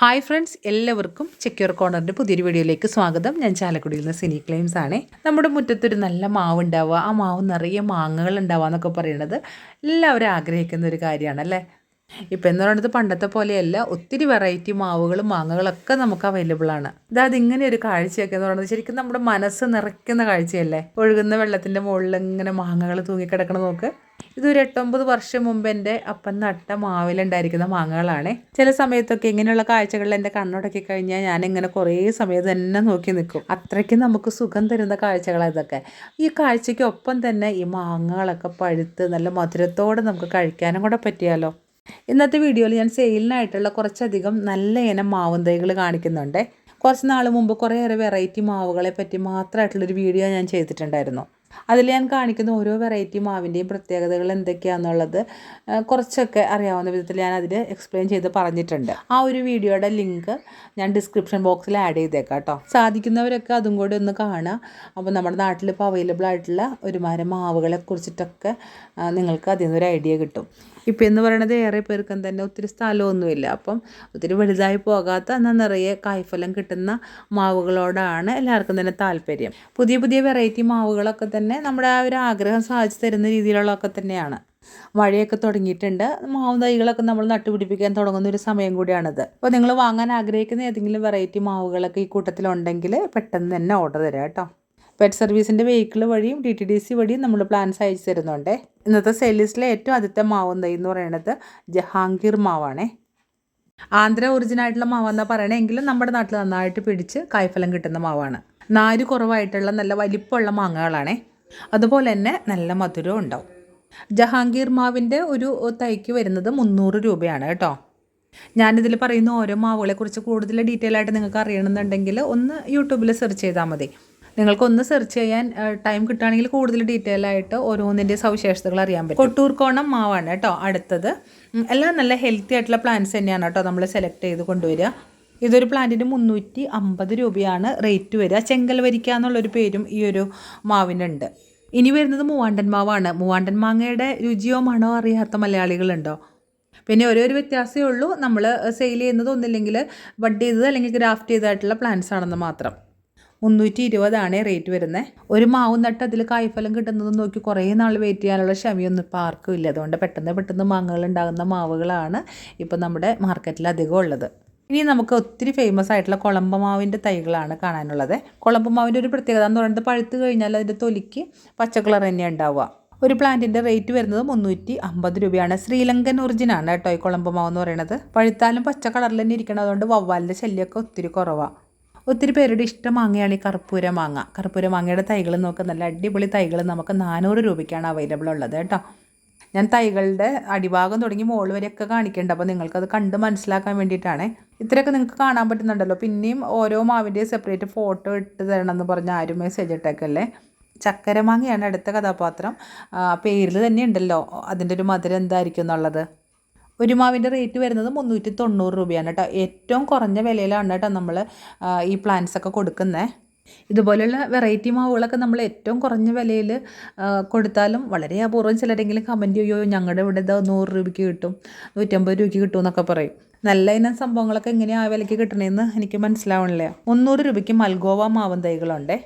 Hi friends എല്ലാവർക്കും ചെക്യൂർ കോർണറിന്റെ പുതിയൊരു വീഡിയോയിലേക്ക് സ്വാഗതം. ഞാൻ ചാലക്കുടിയിൽ നിന്ന് സിനി ക്ലെയിംസ് ആണ്. നമ്മുടെ മുറ്റത്തൊരു നല്ല മാവ് ഉണ്ടാവുക ആ മാവ് നിറയെ മാങ്ങകൾ ഉണ്ടാവുക എന്നൊക്കെ പറയുന്നത് എല്ലാവരും ആഗ്രഹിക്കുന്ന ഒരു കാര്യമാണ് അല്ലേ? ഇപ്പം എന്ന് പറയുന്നത് പണ്ടത്തെ പോലെയല്ല. ഒത്തിരി വെറൈറ്റി മാവുകളും മാങ്ങകളൊക്കെ നമുക്ക് അവൈലബിൾ ആണ്. അതായത് ഇങ്ങനെ ഒരു കാഴ്ചയൊക്കെ എന്ന് പറയുന്നത് ശരിക്കും നമ്മുടെ മനസ്സ് നിറയ്ക്കുന്ന കാഴ്ചയല്ലേ? ഒഴുകുന്ന വെള്ളത്തിന്റെ മുകളിൽ ഇങ്ങനെ മാങ്ങകൾ തൂങ്ങിക്കിടക്കണം നോക്ക്. ഇതൊരു എട്ടൊമ്പത് വർഷം മുമ്പ് എന്റെ അപ്പൻ നട്ട മാവിലുണ്ടായിരിക്കുന്ന മാങ്ങകളാണ്. ചില സമയത്തൊക്കെ ഇങ്ങനെയുള്ള കാഴ്ചകളിൽ എന്റെ കണ്ണുടക്കി കഴിഞ്ഞാൽ ഞാൻ ഇങ്ങനെ കുറേ സമയത്ത് തന്നെ നോക്കി നിൽക്കും. അത്രയ്ക്ക് നമുക്ക് സുഖം തരുന്ന കാഴ്ചകളാണ് ഇതൊക്കെ. ഈ കാഴ്ചയ്ക്കൊപ്പം തന്നെ ഈ മാങ്ങകളൊക്കെ പഴുത്ത് നല്ല മധുരത്തോടെ നമുക്ക് കഴിക്കാനും കൂടെ പറ്റിയാലോ? ഇന്നത്തെ വീഡിയോയിൽ ഞാൻ സെയിലിനായിട്ടുള്ള കുറച്ചധികം നല്ല ഇനം മാവും തൈകൾ കാണിക്കുന്നുണ്ട്. കുറച്ച് നാൾ മുമ്പ് കുറേയേറെ വെറൈറ്റി മാവുകളെ പറ്റി മാത്രമായിട്ടുള്ളൊരു വീഡിയോ ഞാൻ ചെയ്തിട്ടുണ്ടായിരുന്നു. അതിൽ ഞാൻ കാണിക്കുന്ന ഓരോ വെറൈറ്റി മാവിന്റെയും പ്രത്യേകതകൾ എന്തൊക്കെയാണെന്നുള്ളത് കുറച്ചൊക്കെ അറിയാവുന്ന വിധത്തിൽ ഞാൻ അതിൽ എക്സ്പ്ലെയിൻ ചെയ്ത് പറഞ്ഞിട്ടുണ്ട്. ആ ഒരു വീഡിയോയുടെ ലിങ്ക് ഞാൻ ഡിസ്ക്രിപ്ഷൻ ബോക്സിൽ ആഡ് ചെയ്തേക്കാം കേട്ടോ സാധിക്കുന്നവരൊക്കെ അതും കൂടി ഒന്ന് കാണുക. അപ്പോൾ നമ്മുടെ നാട്ടിൽ ഇപ്പോൾ അവൈലബിൾ ആയിട്ടുള്ള ഒരുമാതിരി മാവുകളെ കുറിച്ചിട്ടൊക്കെ നിങ്ങൾക്ക് അതിൽ നിന്നൊരു ഐഡിയ കിട്ടും. ഇപ്പം എന്ന് പറയണത് ഏറെ പേർക്കും തന്നെ ഒത്തിരി സ്ഥലമൊന്നുമില്ല. അപ്പം ഒത്തിരി വലുതായി പോകാത്ത എന്നാൽ നിറയെ കായ്ഫലം കിട്ടുന്ന മാവുകളോടാണ് എല്ലാവർക്കും തന്നെ താല്പര്യം. പുതിയ പുതിയ വെറൈറ്റി മാവുകളൊക്കെ തന്നെ നമ്മുടെ ആ ഒരു ആഗ്രഹം സാധിച്ചു തരുന്ന രീതിയിലുള്ളതൊക്കെ തന്നെയാണ്. മഴയൊക്കെ തുടങ്ങിയിട്ടുണ്ട്. മാവ് തൈകളൊക്കെ നമ്മൾ നട്ടുപിടിപ്പിക്കാൻ തുടങ്ങുന്ന ഒരു സമയം കൂടിയാണിത്. അപ്പോൾ നിങ്ങൾ വാങ്ങാൻ ആഗ്രഹിക്കുന്ന ഏതെങ്കിലും വെറൈറ്റി മാവുകളൊക്കെ ഈ കൂട്ടത്തിലുണ്ടെങ്കിൽ പെട്ടെന്ന് തന്നെ ഓർഡർ തരാം കേട്ടോ. പെറ്റ് സർവീസിന്റെ വെഹിക്കിൾ വഴിയും ഡി ടി ഡി സി വഴിയും നമ്മൾ പ്ലാൻസ് അയച്ചു തരുന്നുണ്ട്. ഇന്നത്തെ സെയിൽ ലിസ്റ്റിലെ ഏറ്റവും ആദ്യത്തെ മാവ് എന്താ എന്ന് പറയുന്നത് ജഹാംഗീർ മാവാണേ. ആന്ധ്ര ഒറിജിനായിട്ടുള്ള മാവെന്നാണ് പറയണമെങ്കിലും നമ്മുടെ നാട്ടിൽ നന്നായിട്ട് പിടിച്ച് കായ്ഫലം കിട്ടുന്ന മാവാണ്. നാര് കുറവായിട്ടുള്ള നല്ല വലിപ്പമുള്ള മാങ്ങകളാണേ. അതുപോലെ തന്നെ നല്ല മധുരവും ഉണ്ടാവും. ജഹാംഗീർ മാവിന്റെ ഒരു തൈക്ക് വരുന്നത് മുന്നൂറ് രൂപയാണ് കേട്ടോ. ഞാനിതിൽ പറയുന്ന ഓരോ മാവുകളെക്കുറിച്ച് കൂടുതൽ ഡീറ്റെയിൽ ആയിട്ട് നിങ്ങൾക്ക് അറിയണമെന്നുണ്ടെങ്കിൽ ഒന്ന് യൂട്യൂബിൽ സെർച്ച് ചെയ്താൽ മതി. നിങ്ങൾക്കൊന്ന് സെർച്ച് ചെയ്യാൻ ടൈം കിട്ടുകയാണെങ്കിൽ കൂടുതൽ ഡീറ്റെയിൽ ആയിട്ട് ഓരോന്നിന്റെ സവിശേഷതകൾ അറിയാൻ പറ്റും. കൊട്ടൂർക്കോണം മാവാണ് കേട്ടോ അടുത്തത്. എല്ലാം നല്ല ഹെൽത്തി ആയിട്ടുള്ള പ്ലാന്റ്സ് തന്നെയാണ് കേട്ടോ നമ്മൾ സെലക്ട് ചെയ്ത് കൊണ്ടുവരിക. ഇതൊരു പ്ലാന്റിന് മുന്നൂറ്റി അമ്പത് രൂപയാണ് റേറ്റ് വരിക. ചെങ്കൽ വരിക്ക എന്നുള്ളൊരു പേരും ഈ ഒരു മാവിനുണ്ട്. ഇനി വരുന്നത് മൂവാണ്ടൻ മാവാണ്. മൂവാണ്ടൻ മാങ്ങയുടെ രുചിയോ മണോ അറിയാത്ത മലയാളികളുണ്ടോ? പിന്നെ ഓരോ ഒരു വ്യത്യാസമേ ഉള്ളൂ. നമ്മൾ സെയിൽ ചെയ്യുന്നത് ഒന്നില്ലെങ്കിൽ ബഡ് ചെയ്തത് അല്ലെങ്കിൽ ഗ്രാഫ്റ്റ് ചെയ്തതായിട്ടുള്ള പ്ലാന്റ്സ് ആണെന്ന് മാത്രം. മുന്നൂറ്റി ഇരുപതാണ് റേറ്റ് വരുന്നത് ഒരു മാവ് നട്ട് അതിൽ കായ്ഫലം കിട്ടുന്നത് നോക്കി കുറേ നാൾ വെയിറ്റ് ചെയ്യാനുള്ള ക്ഷമയൊന്നും ഇപ്പോൾ ആർക്കും ഇല്ല. അതുകൊണ്ട് പെട്ടെന്ന് പെട്ടെന്ന് മാങ്ങകൾ ഉണ്ടാകുന്ന മാവുകളാണ് ഇപ്പോൾ നമ്മുടെ മാർക്കറ്റിൽ അധികം ഉള്ളത്. ഇനി നമുക്ക് ഒത്തിരി ഫേമസ് ആയിട്ടുള്ള കുളമ്പമാവിന്റെ തൈകളാണ് കാണാനുള്ളത്. കുളമ്പമാവിന്റെ ഒരു പ്രത്യേകത എന്ന് പറയുന്നത് പഴുത്ത് കഴിഞ്ഞാൽ അതിന്റെ തൊലിക്ക് പച്ച കളർ തന്നെ ഉണ്ടാവുക. ഒരു പ്ലാന്റിന്റെ റേറ്റ് വരുന്നത് മുന്നൂറ്റി അമ്പത് രൂപയാണ്. ശ്രീലങ്കൻ ഒറിജിനാണ് കേട്ടോ ഈ കുളമ്പമാവ് എന്ന് പറയുന്നത്. പഴുത്താലും പച്ച കളറിൽ തന്നെ ഇരിക്കണം. അതുകൊണ്ട് വവ്വാലിന്റെ ശല്യമൊക്കെ ഒത്തിരി കുറവാണ് ഒത്തിരി പേരുടെ ഇഷ്ടം മാങ്ങയാണ് ഈ കർപ്പൂര മാങ്ങ. കർപ്പൂര മാങ്ങയുടെ തൈകൾ നോക്ക് നല്ല അടിപൊളി തൈകൾ നമുക്ക് നാനൂറ് രൂപയ്ക്കാണ് അവൈലബിൾ ഉള്ളത് കേട്ടോ. ഞാൻ തൈകളുടെ അടിഭാഗം തുടങ്ങി മോൾ വരെയൊക്കെ കാണിക്കേണ്ട. അപ്പോൾ നിങ്ങൾക്കത് കണ്ട് മനസ്സിലാക്കാൻ വേണ്ടിയിട്ടാണ്. ഇത്രയൊക്കെ നിങ്ങൾക്ക് കാണാൻ പറ്റുന്നുണ്ടല്ലോ. പിന്നെയും ഓരോ മാവിന്റെ സെപ്പറേറ്റ് ഫോട്ടോ ഇട്ട് തരണം എന്ന് പറഞ്ഞ് ആരും മെസ്സേജ് ഇട്ടേക്കല്ലേ? ചക്കര മാങ്ങയാണ് അടുത്ത കഥാപാത്രം. പേരിൽ തന്നെ ഉണ്ടല്ലോ. അതിന്റെ ഒരു മധുരം എന്തായിരിക്കും എന്നുള്ളത്? ഒരു മാവിന്റെ റേറ്റ് വരുന്നത് മുന്നൂറ്റി തൊണ്ണൂറ് രൂപയാണ് കേട്ടോ. ഏറ്റവും കുറഞ്ഞ വിലയിലാണ് കേട്ടോ നമ്മൾ ഈ പ്ലാന്റ്സ് ഒക്കെ കൊടുക്കുന്നത് ഇതുപോലെയുള്ള വെറൈറ്റി മാവുകളൊക്കെ നമ്മൾ ഏറ്റവും കുറഞ്ഞ വിലയിൽ കൊടുത്താലും വളരെ അപൂർവം ചിലരെങ്കിലും കമന്റ് ചെയ്യോ ഞങ്ങളുടെ ഇവിടെ ഇത് നൂറ് രൂപയ്ക്ക് കിട്ടും നൂറ്റമ്പത് രൂപയ്ക്ക് കിട്ടും എന്നൊക്കെ പറയും. നല്ല ഇനം സംഭവങ്ങളൊക്കെ എങ്ങനെയാണ് ആ വിലയ്ക്ക് കിട്ടണമെന്ന് എനിക്ക് മനസ്സിലാവണില്ല. മുന്നൂറ് രൂപയ്ക്ക് മൽഗോവ മാവും തൈകളുണ്ട്.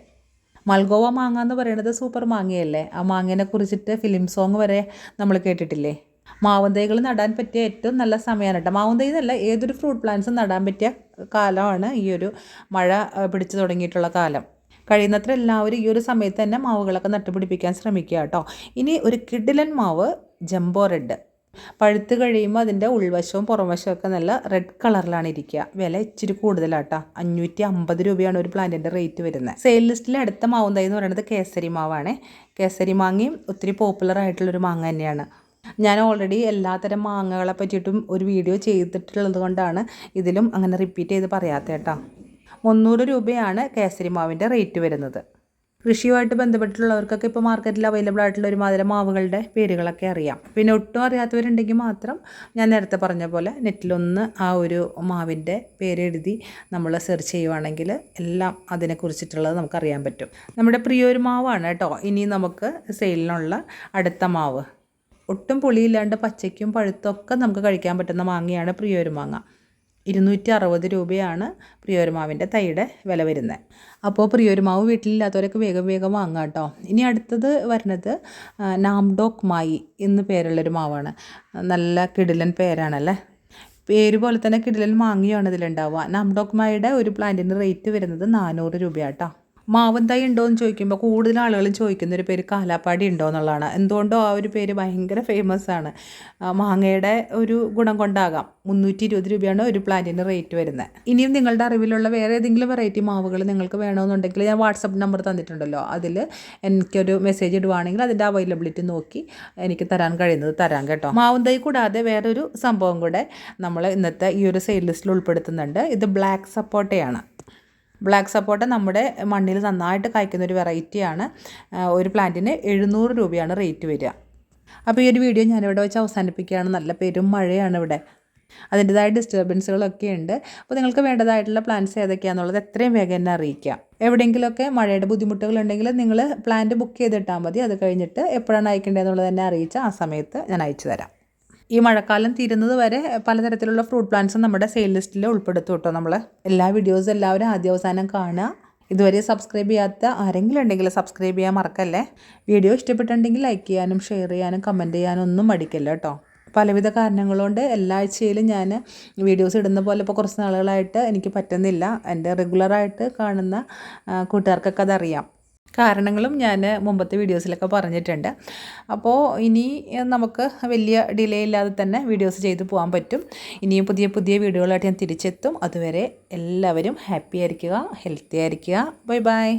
മൽഗോവ മാങ്ങ എന്ന് പറയുന്നത് സൂപ്പർ മാങ്ങയല്ലേ? ആ മാങ്ങേനെ കുറിച്ചിട്ട് ഫിലിം സോങ് വരെ നമ്മൾ കേട്ടിട്ടില്ലേ? മാവും തൈകൾ നടാൻ പറ്റിയ ഏറ്റവും നല്ല സമയമാണ് കേട്ടോ. മാവും എന്നല്ല ഏതൊരു ഫ്രൂട്ട് പ്ലാന്റ്സും നടാൻ പറ്റിയ കാലമാണ് ഈ ഒരു മഴ പിടിച്ചു തുടങ്ങിയിട്ടുള്ള കാലം. കഴിയുന്നത്ര എല്ലാവരും ഈ ഒരു സമയത്ത് തന്നെ മാവുകളൊക്കെ നട്ടുപിടിപ്പിക്കാൻ ശ്രമിക്കുക കേട്ടോ. ഇനി ഒരു കിഡിലൻ മാവ് ജംബോ റെഡ്. പഴുത്ത് കഴിയുമ്പോൾ അതിന്റെ ഉൾവശവും പുറംവശവും ഒക്കെ നല്ല റെഡ് കളറിലാണ് ഇരിക്കുക. വില ഇച്ചിരി കൂടുതലാട്ടോ അഞ്ഞൂറ്റി അമ്പത് രൂപയാണ് ഒരു പ്ലാന്റിന്റെ റേറ്റ് വരുന്നത്. സെയിൽ ലിസ്റ്റിൽ അടുത്ത മാവും തൈ എന്ന് പറയുന്നത് കേസരി മാവാണ്. കേസരി മാങ്ങയും ഒത്തിരി പോപ്പുലർ ആയിട്ടുള്ളൊരു മാങ്ങ തന്നെയാണ്. ഞാൻ ഓൾറെഡി എല്ലാത്തരം മാങ്ങകളെ പറ്റിയിട്ടും ഒരു വീഡിയോ ചെയ്തിട്ടുള്ളത് കൊണ്ടാണ് ഇതിലും അങ്ങനെ റിപ്പീറ്റ് ചെയ്ത് പറയാത്ത കേട്ടോ മുന്നൂറ് രൂപയാണ് കേസരി മാവിന്റെ റേറ്റ് വരുന്നത്. കൃഷിയുമായിട്ട് ബന്ധപ്പെട്ടുള്ളവർക്കൊക്കെ ഇപ്പോൾ മാർക്കറ്റിൽ അവൈലബിൾ ആയിട്ടുള്ള ഒരു മാതിരി മാവുകളുടെ പേരുകളൊക്കെ അറിയാം. പിന്നെ ഒട്ടും അറിയാത്തവരുണ്ടെങ്കിൽ മാത്രം ഞാൻ നേരത്തെ പറഞ്ഞ പോലെ നെറ്റിലൊന്ന് ആ ഒരു മാവിന്റെ പേരെഴുതി നമ്മൾ സെർച്ച് ചെയ്യുവാണെങ്കിൽ എല്ലാം അതിനെക്കുറിച്ചിട്ടുള്ളത് നമുക്കറിയാൻ പറ്റും. നമ്മുടെ പ്രിയൊരു മാവാണ് കേട്ടോ ഇനി നമുക്ക് സെയിലിനുള്ള അടുത്ത മാവ്. ഒട്ടും പുളിയില്ലാണ്ട് പച്ചയ്ക്കും പഴുത്തൊക്കെ നമുക്ക് കഴിക്കാൻ പറ്റുന്ന മാങ്ങയാണ് പ്രിയോരുമാങ്ങ. ഇരുന്നൂറ്റി അറുപത് രൂപയാണ് പ്രിയോരുമാവിന്റെ തൈയുടെ വില വരുന്നത്. അപ്പോൾ പ്രിയോരുമാവ് വീട്ടിലില്ലാത്തവരൊക്കെ വേഗം വേഗം വാങ്ങാം കേട്ടോ. ഇനി അടുത്തത് വരുന്നത് നാംഡോക് മായി എന്ന് പേരുള്ളൊരു മാവാണ്. നല്ല കിടിലൻ പേരാണല്ലേ? പേര് പോലെ തന്നെ കിടിലൻ മാങ്ങയാണ് ഇതിലുണ്ടാവുക. നാംഡോക് മായിയുടെ ഒരു പ്ലാന്റിന് റേറ്റ് വരുന്നത് നാനൂറ് രൂപയാട്ടോ മാവൻ തൈ ഉണ്ടോ എന്ന് ചോദിക്കുമ്പോൾ കൂടുതൽ ആളുകളും ചോദിക്കുന്ന ഒരു പേര് കാലാപ്പാടി ഉണ്ടോ എന്നുള്ളതാണ്. എന്തുകൊണ്ടോ ആ ഒരു പേര് ഭയങ്കര ഫേമസ് ആണ്. മാങ്ങയുടെ ഒരു ഗുണം കൊണ്ടാകാം. മുന്നൂറ്റി ഇരുപത് രൂപയാണ് ഒരു പ്ലാന്റിന് റേറ്റ് വരുന്നത് ഇനിയും നിങ്ങളുടെ അറിവിലുള്ള വേറെ ഏതെങ്കിലും വെറൈറ്റി മാവുകൾ നിങ്ങൾക്ക് വേണമെന്നുണ്ടെങ്കിൽ ഞാൻ വാട്സപ്പ് നമ്പർ തന്നിട്ടുണ്ടല്ലോ. അതിൽ എനിക്കൊരു മെസ്സേജ് ഇടുവാണെങ്കിൽ അതിന്റെ അവൈലബിലിറ്റി നോക്കി എനിക്ക് തരാൻ കഴിയുന്നത് തരാം കേട്ടോ. മാവന്തായി കൂടാതെ വേറൊരു സംഭവം കൂടെ നമ്മൾ ഇന്നത്തെ ഈ ഒരു സെയിൽ ലിസ്റ്റിൽ ഉൾപ്പെടുത്തുന്നുണ്ട്. ഇത് ബ്ലാക്ക് സപ്പോട്ടയാണ് ബ്ലാക്ക് സപ്പോട്ട നമ്മുടെ മണ്ണിൽ നന്നായിട്ട് കായ്ക്കുന്ന ഒരു വെറൈറ്റിയാണ് ഒരു പ്ലാന്റിന് എഴുന്നൂറ് രൂപയാണ് റേറ്റ് വരിക. അപ്പോൾ ഈ ഒരു വീഡിയോ ഞാനിവിടെ വെച്ച് അവസാനിപ്പിക്കുകയാണ്. നല്ല പെരും മഴയാണ് ഇവിടെ. അതിന്റെതായ ഡിസ്റ്റർബൻസുകളൊക്കെ ഉണ്ട്. അപ്പോൾ നിങ്ങൾക്ക് വേണ്ടതായിട്ടുള്ള പ്ലാൻസ് ഏതൊക്കെയാണെന്നുള്ളത് എത്രയും വേഗം എന്നെ അറിയിക്കാം എവിടെയെങ്കിലുമൊക്കെ മഴയുടെ ബുദ്ധിമുട്ടുകളുണ്ടെങ്കിൽ നിങ്ങൾ പ്ലാന്റ് ബുക്ക് ചെയ്തിട്ടാൽ മതി. അത് കഴിഞ്ഞിട്ട് എപ്പോഴാണ് അയക്കേണ്ടതെന്നുള്ളത് തന്നെ അറിയിച്ചാൽ ആ സമയത്ത് ഞാൻ അയച്ചു തരാം ഈ മഴക്കാലം തീരുന്നത് വരെ പലതരത്തിലുള്ള ഫ്രൂട്ട് പ്ലാന്റ്സും നമ്മുടെ സെയിൽ ലിസ്റ്റിൽ ഉൾപ്പെടുത്തും കേട്ടോ നമ്മൾ എല്ലാ വീഡിയോസും എല്ലാവരും ആദ്യ അവസാനം കാണുക. ഇതുവരെ സബ്സ്ക്രൈബ് ചെയ്യാത്ത ആരെങ്കിലും ഉണ്ടെങ്കിൽ സബ്സ്ക്രൈബ് ചെയ്യാൻ മറക്കല്ലേ? വീഡിയോ ഇഷ്ടപ്പെട്ടുണ്ടെങ്കിൽ ലൈക്ക് ചെയ്യാനും ഷെയർ ചെയ്യാനും കമന്റ് ചെയ്യാനും ഒന്നും മടിക്കല്ല കേട്ടോ. പലവിധ കാരണങ്ങളുണ്ട് കൊണ്ട് എല്ലാ ആഴ്ചയിലും ഞാൻ വീഡിയോസ് ഇടുന്ന പോലെ ഇപ്പോൾ കുറച്ച് നാളുകളായിട്ട് എനിക്ക് പറ്റുന്നില്ല. എന്റെ റെഗുലറായിട്ട് കാണുന്ന കൂട്ടുകാർക്കൊക്കെ അതറിയാം. കാരണങ്ങളും ഞാൻ മുമ്പത്തെ വീഡിയോസിലൊക്കെ പറഞ്ഞിട്ടുണ്ട്. അപ്പോൾ ഇനി നമുക്ക് വലിയ ഡിലേ ഇല്ലാതെ തന്നെ വീഡിയോസ് ചെയ്തു പോകാൻ പറ്റും. ഇനിയും പുതിയ പുതിയ വീഡിയോകളായിട്ട് ഞാൻ തിരിച്ചെത്തും. അതുവരെ എല്ലാവരും ഹാപ്പി ആയിരിക്കുക ഹെൽത്തി ആയിരിക്കുക. Bye bye